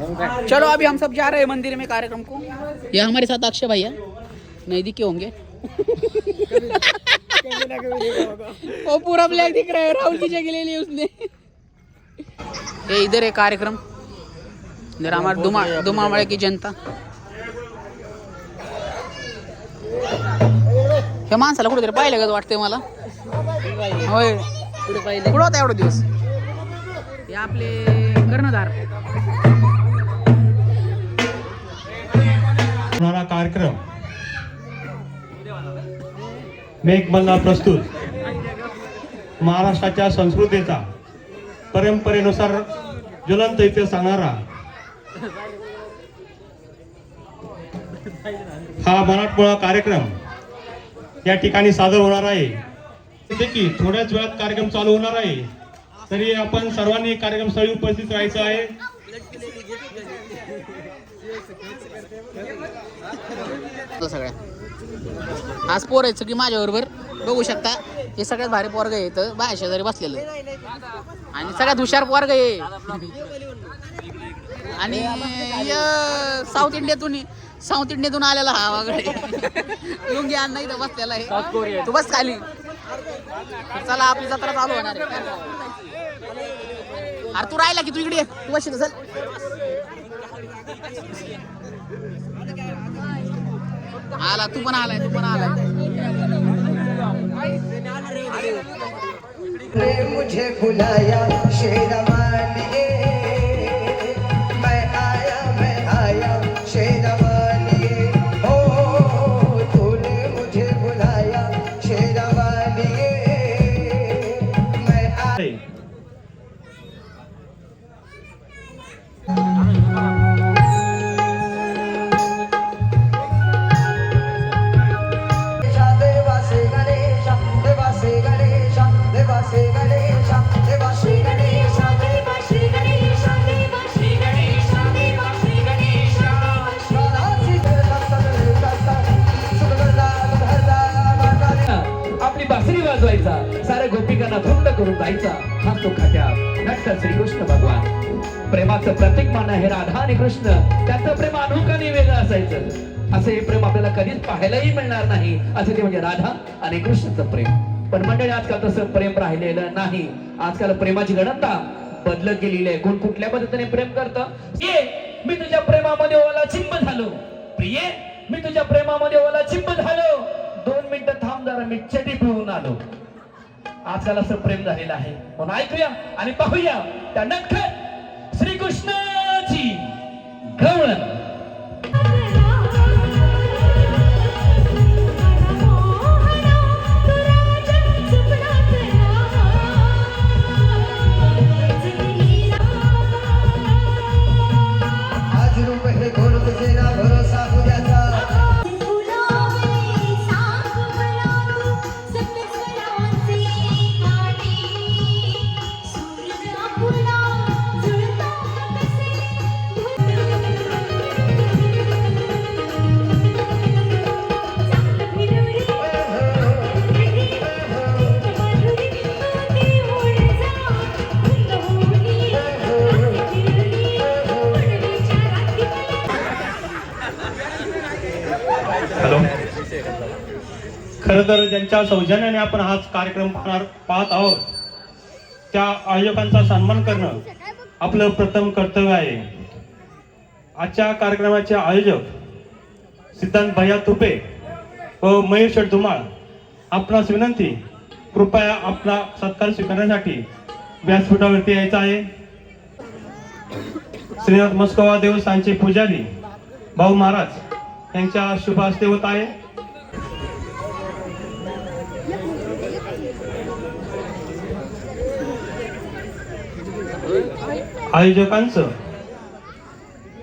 चलो अभी हम सब जा रहे हैं मंदिर में कार्यक्रम को। ये हमारे साथ अक्षय भैया नहीं दिखे होंगे। वो पूरा ब्लैक दिख रहा है राहुल की जगह ले ली उसने। ये इधर है कार्यक्रम। इधर हमारे दुमा दुमावाड़े की जनता। हे माणसाला कुठेतरी पाहिलं का वाटतंय मला। होय। कुठे पाहिलं कुठं होता एवढा दिवस? हे आपले कर्णधार. होणारा कार्यक्रम. मेघमल्ला प्रस्तुत. महाराष्ट्राच्या संस्कृतीचा परंपरेनुसार ज्वलंत इथे सांगणारा. हा मराठमोळा कार्यक्रम या ठिकाणी सादर होणार आहे. जसे की थोड्याच वेळात कार्यक्रम चालू होणार आहे. तरी आपण सर्वांनी कार्यक्रमस्थळी उपस्थित राहायचं आहे. सगळ्या. आज पोर आहेत की माझ्या बरोबर बघू शकता हे सगळ्यात भारी पोरग आहे इथं. बाया शेजारी बसलेलं आणि सगळ्यात हुशार पोरग आहे. आणि य- साऊथ इंडियातून साऊथ इंडियातून आलेला हा वागडे लुंगी अण्णा इथं बसलेला आहे. तू बस खाली. तर चला आपली जत्रा चालू होणार आहे. अरे तू राहिला की तू इकडे. तू बस चल. आला तू पण आलाय तू पण आलाय. मुझे बुलाया शेरवानिए मैं त्यांना गोपिकांना करून जायचा हा तो खात्या नक्क श्रीकृष्ण भगवान. प्रेमाचं प्रतीक मान हे राधा आणि कृष्ण. त्याचं प्रेम अनोखाने वेगळं असायचं. असं हे प्रेम आपल्याला कधीच पाहायलाही मिळणार नाही. असं ते म्हणजे राधा आणि कृष्णचं प्रेम. पण मंडळी आजकाल तसं प्रेम राहिलेलं नाही. आजकाल प्रेमाची गणता बदलत गेलेली आहे. कोण कुठल्या पद्धतीने प्रेम करतं? ये मी तुझ्या प्रेमामध्ये ओला चिंब झालो. प्रिये मी तुझ्या प्रेमामध्ये ओला चिंब झालो. दोन मिनिटं थांब जरा मी चटी पिऊन आलो. आजकाल असं प्रेम झालेलं आहे. म्हणून ऐकूया आणि पाहूया त्या नक्कल श्रीकृष्णाची गवळण. खरं तर ज्यांच्या सौजन्याने आपण हाच कार्यक्रम पाहणार पाहत आहोत त्या आयोजकांचा सन्मान करणं आपलं प्रथम कर्तव्य आहे. आजच्या कार्यक्रमाचे आयोजक सिद्धांत भैया तुपे व मयूर शेठ धुमाळ आपणास विनंती कृपया आपला सत्कार स्वीकारण्यासाठी व्यासपीठावरती यायचं आहे. श्रीनाथ मस्कोवा देवस्थानचे पुजारी भाऊ महाराज यांच्या शुभ हस्ते होत आहे. आयोजकांचं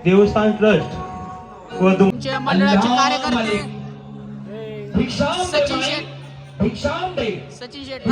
देवस्थान ट्रस्ट व तुमचे मंडळाचे कार्यकर्ते भिक्षाम दे सचिन माई. शेठ भिक्षाम दे. सचिन शेठ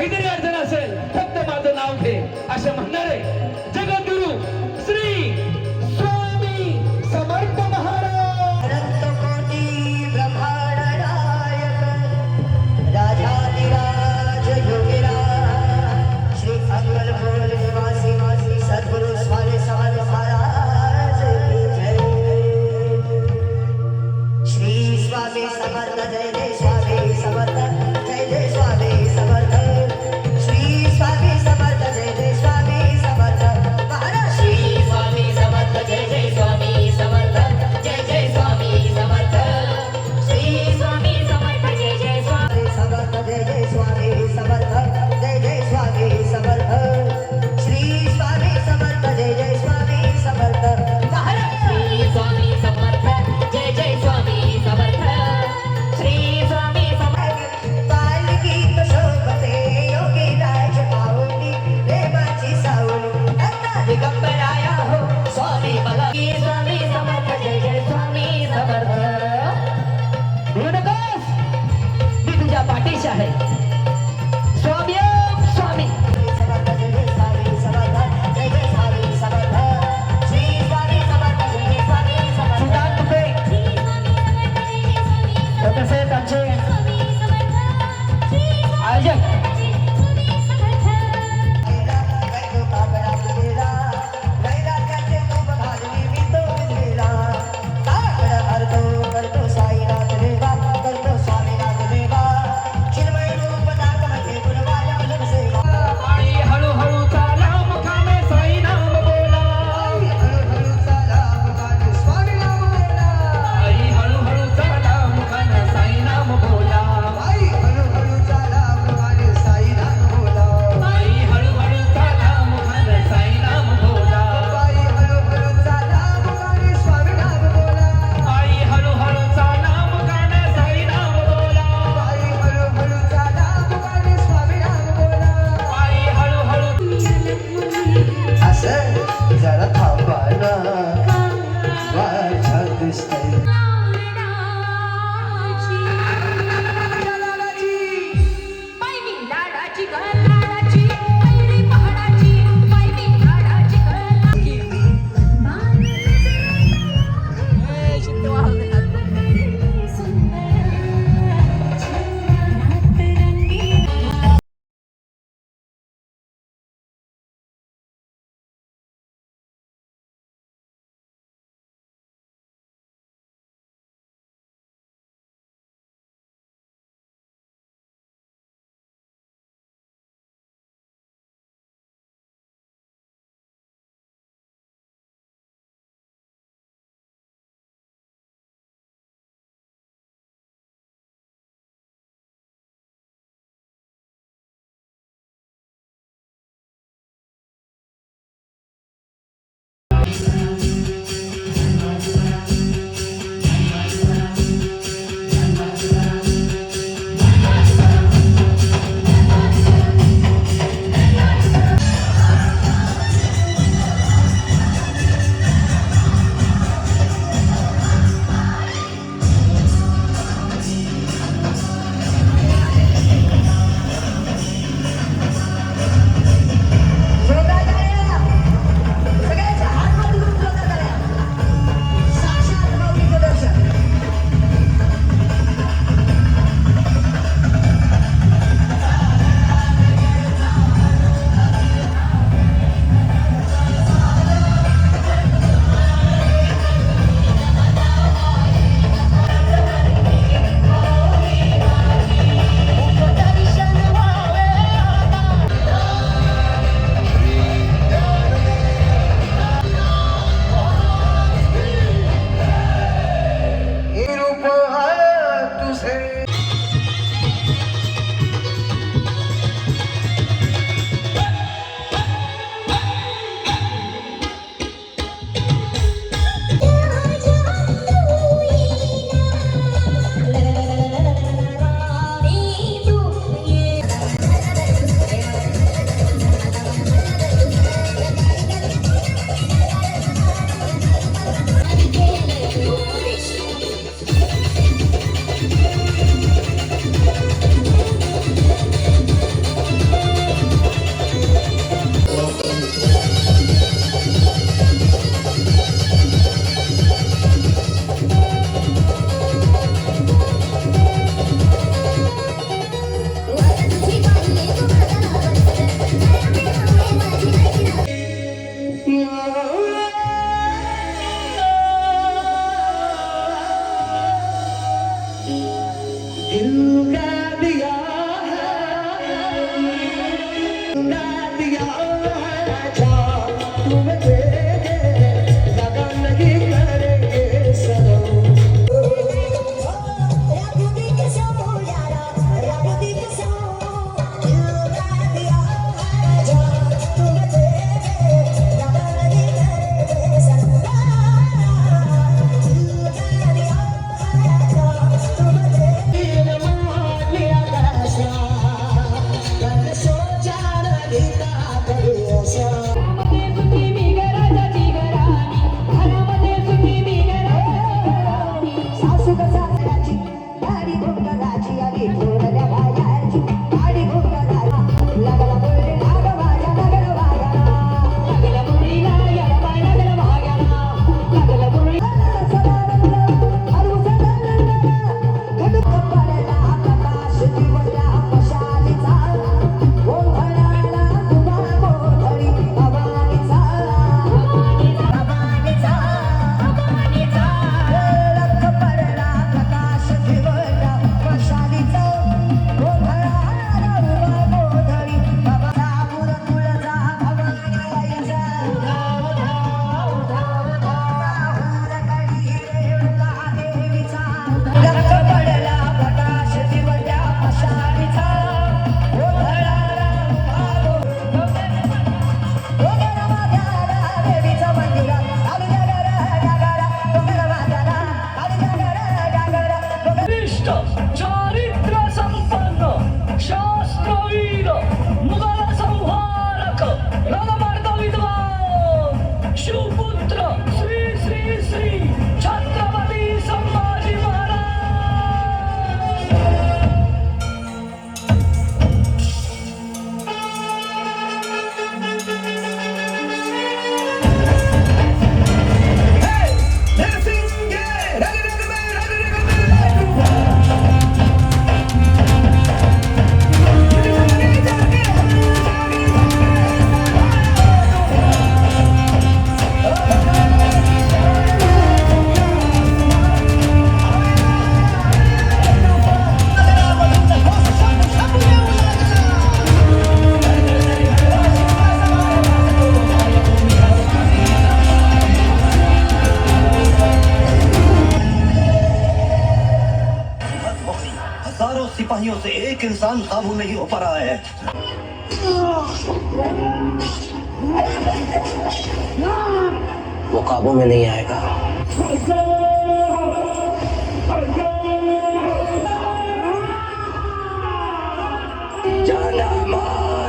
काहीतरी अडचण असेल फक्त माझं नाव घे. असं म्हणणारे जगत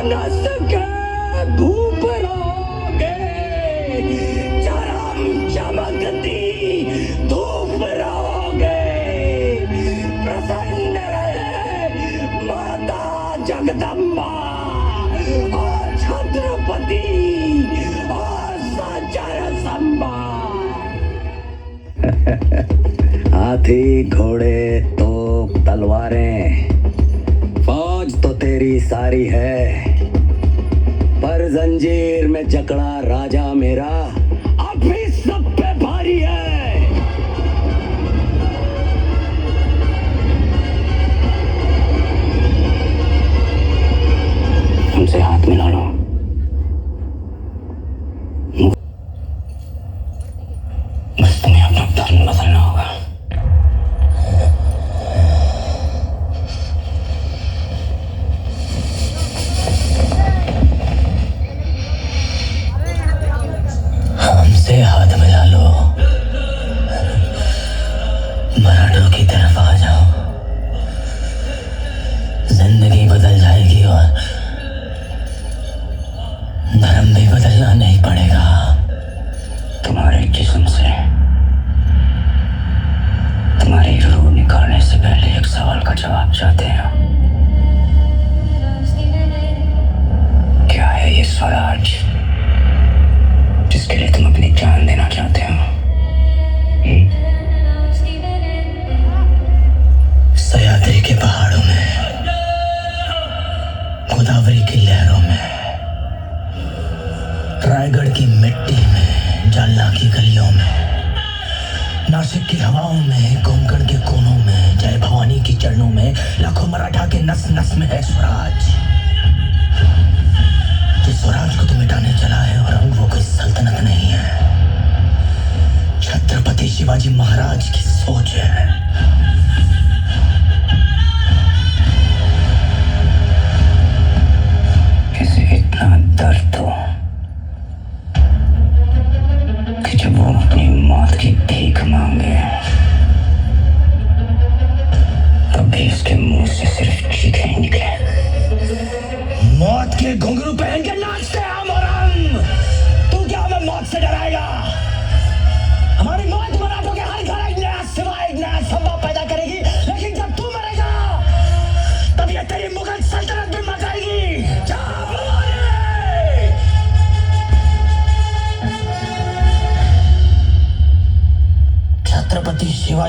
न सके भूप रहोगे चरम चमकती धूप रहोगे प्रसन्न रहे माता जगदम्बा और छत्रपति और सचर संबा हाथी, घोड़े तो तलवारें। फौज तो तेरी सारी है। जंजीर में जकड़ा राजा मेरा। तुम्हारे जिस्म से। तुम्हारी रूह निकालने से पहले एक सवाल का जवाब चाहते हैं।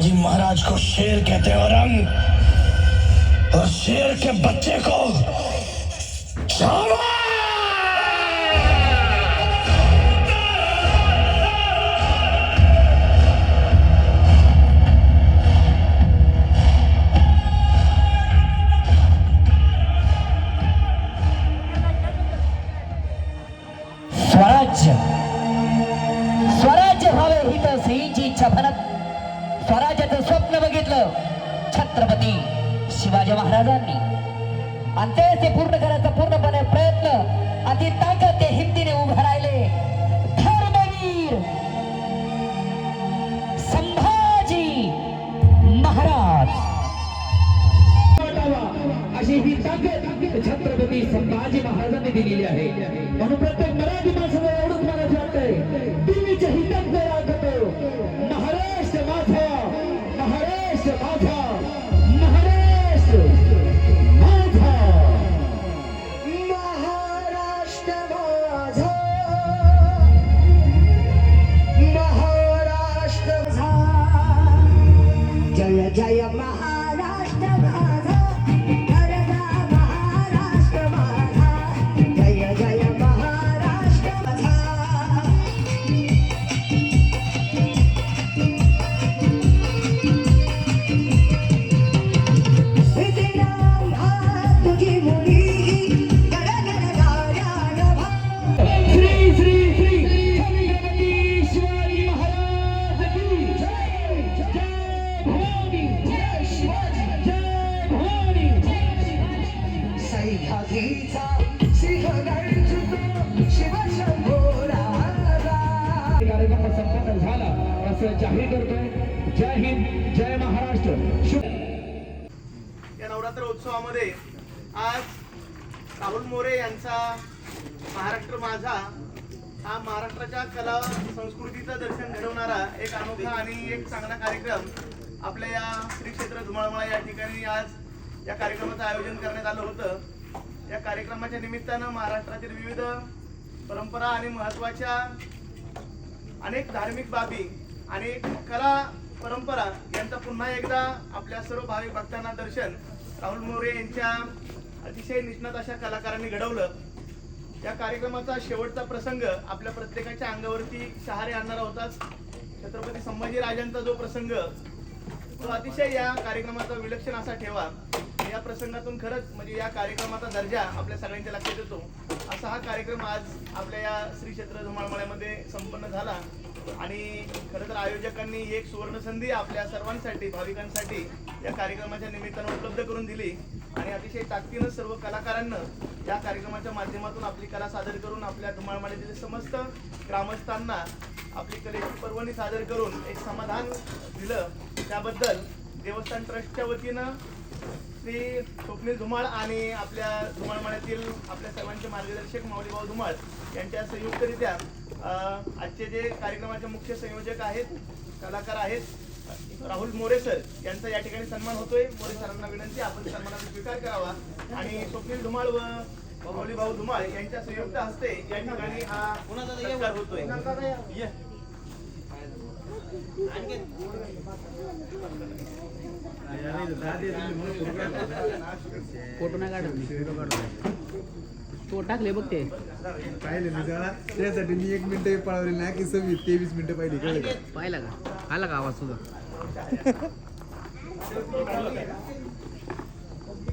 शिवाजी महाराज को शेर कहते औरंग और शेर के बच्चे को छावा शिवाजी महाराजांनी. आणि ते पूर्ण करायचा पूर्णपणे प्रयत्न अति ताकद ते हिंदीने उभं राहिले. धर्मवीर संभाजी महाराज. अशी ही ताकद छत्रपती संभाजी महाराजांनी दिलेली आहे. म्हणून प्रत्येक Jaya Maha असं जाहीर करतोय. जय हिंद जय महाराष्ट्र. शुभ या नवरात्र उत्सवामध्ये आज राहुल मोरे यांचा महाराष्ट्र माझा हा महाराष्ट्राच्या कला संस्कृतीचं दर्शन घडवणारा एक अनोखा आणि एक चांगला कार्यक्रम आपल्या या श्री क्षेत्र धुमाळमाळा या ठिकाणी आज या कार्यक्रमाचं आयोजन करण्यात आलं होतं. या कार्यक्रमाच्या निमित्तानं महाराष्ट्रातील विविध परंपरा आणि महत्त्वाच्या अनेक धार्मिक बाबी आणि कला परंपरा यांचा पुन्हा एकदा आपल्या सर्व भाविक भक्तांना दर्शन. राहुल मोरे यांच्या अतिशय निष्णात अशा कलाकारांनी घडवलं. या कार्यक्रमाचा शेवटचा प्रसंग आपल्या प्रत्येकाच्या अंगावरती शहारे आणणारा होताच छत्रपती संभाजी राजांचा जो प्रसंग तो अतिशय या कार्यक्रमाचा विलक्षण असा ठेवा. या प्रसंगातून खरंच म्हणजे या कार्यक्रमाचा दर्जा आपल्या सगळ्यांच्या लक्षात येतो. असा हा कार्यक्रम आज आपल्या या श्री क्षेत्र धुमाळमाळ्यामध्ये संपन्न झाला. आणि खरं तर आयोजकांनी एक सुवर्ण संधी आपल्या सर्वांसाठी भाविकांसाठी या कार्यक्रमाच्या निमित्तानं उपलब्ध करून दिली. आणि अतिशय ताकदीनं सर्व कलाकारांना या कार्यक्रमाच्या माध्यमातून आपली कला सादर करून आपल्या धुमाळमाळ्यातील समस्त ग्रामस्थांना आपली कलेची पर्वणी सादर करून एक समाधान दिलं. त्याबद्दल देवस्थान ट्रस्टच्या वतीनं श्री स्वप्नील धुमाळ आणि आपल्या धुमाळमाळ्यातील आपल्या सर्वांचे मार्गदर्शक माऊलीभाऊ धुमाळ यांच्या संयुक्तरित्या आजचे जे कार्यक्रमाचे मुख्य संयोजक आहेत कलाकार आहेत राहुल मोरे सर यांचा या ठिकाणी सन्मान होतोय. मोरे सरांना विनंती आपण सन्मानाचा स्वीकार करावा. आणि स्वप्नील धुमाळ व माऊलीभाऊ धुमाळ यांच्या संयुक्त हस्ते या ठिकाणी हा सत्कार होतोय. फोटो नाही काढत तो टाकले बघ ते. पाहिले मी जरा त्यासाठी मी एक मिनिट पळवली ना की सव्वीस तेवीस मिनिटं पाहिली कळलं पाहिला का? आला का आवाज तुझा?